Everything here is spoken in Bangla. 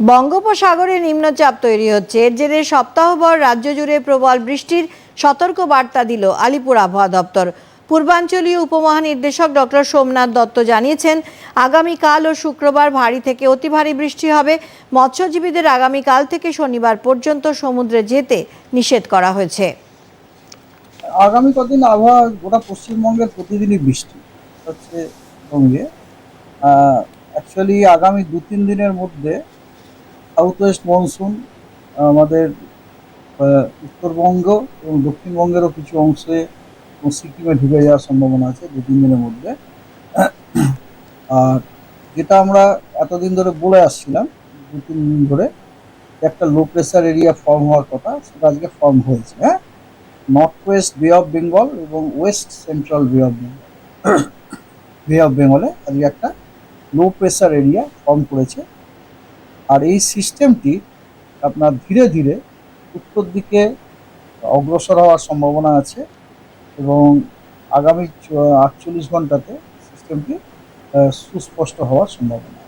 বঙ্গোপসাগরে নিম্নচাপ তৈরি হচ্ছে। এর জেরে সপ্তাহভর রাজ্য জুড়ে প্রবল বৃষ্টির সতর্ক বার্তা দিল আলিপুর আবহাওয়া দপ্তর। পূর্বাঞ্চলীয় উপমহানির্দেশক ডক্টর সোমনাথ দত্ত জানিয়েছেন, আগামীকাল ও শুক্রবার ভারী থেকে অতি ভারী বৃষ্টি হবে। মৎস্যজীবীদের আগামীকাল থেকে শনিবার পর্যন্ত সমুদ্রে যেতে নিষেধ করা হয়েছে। আগামী কদিন আবহাওয়া গোটা পশ্চিমবঙ্গের প্রতিদিনই বৃষ্টি হচ্ছে অ্যাকচুয়ালি আগামী দু তিন দিনের মধ্যে সাউথ ওয়েস্ট মনসুন আমাদের উত্তরবঙ্গ এবং দক্ষিণবঙ্গেরও কিছু অংশে সিকিমে ঢুকে যাওয়ার সম্ভাবনা আছে দু তিন দিনের মধ্যে। আর যেটা আমরা এতদিন ধরে বলে আসছিলাম দু তিন দিন ধরে একটা লো প্রেসার এরিয়া ফর্ম হওয়ার কথা, সেটা আজকে ফর্ম হয়েছে হ্যাঁ? North west bay of Bengal এবং west central bay of Bengal bay of বেঙ্গলে আজকে একটা লো প্রেসার এরিয়া ফর্ম করেছে আর এই সিস্টেমটি আপনার ধীরে ধীরে উত্তর দিকে অগ্রসর হওয়ার সম্ভাবনা আছে এবং আগামী আটচল্লিশ ঘন্টাতে সিস্টেমটি সুস্পষ্ট হওয়ার সম্ভাবনা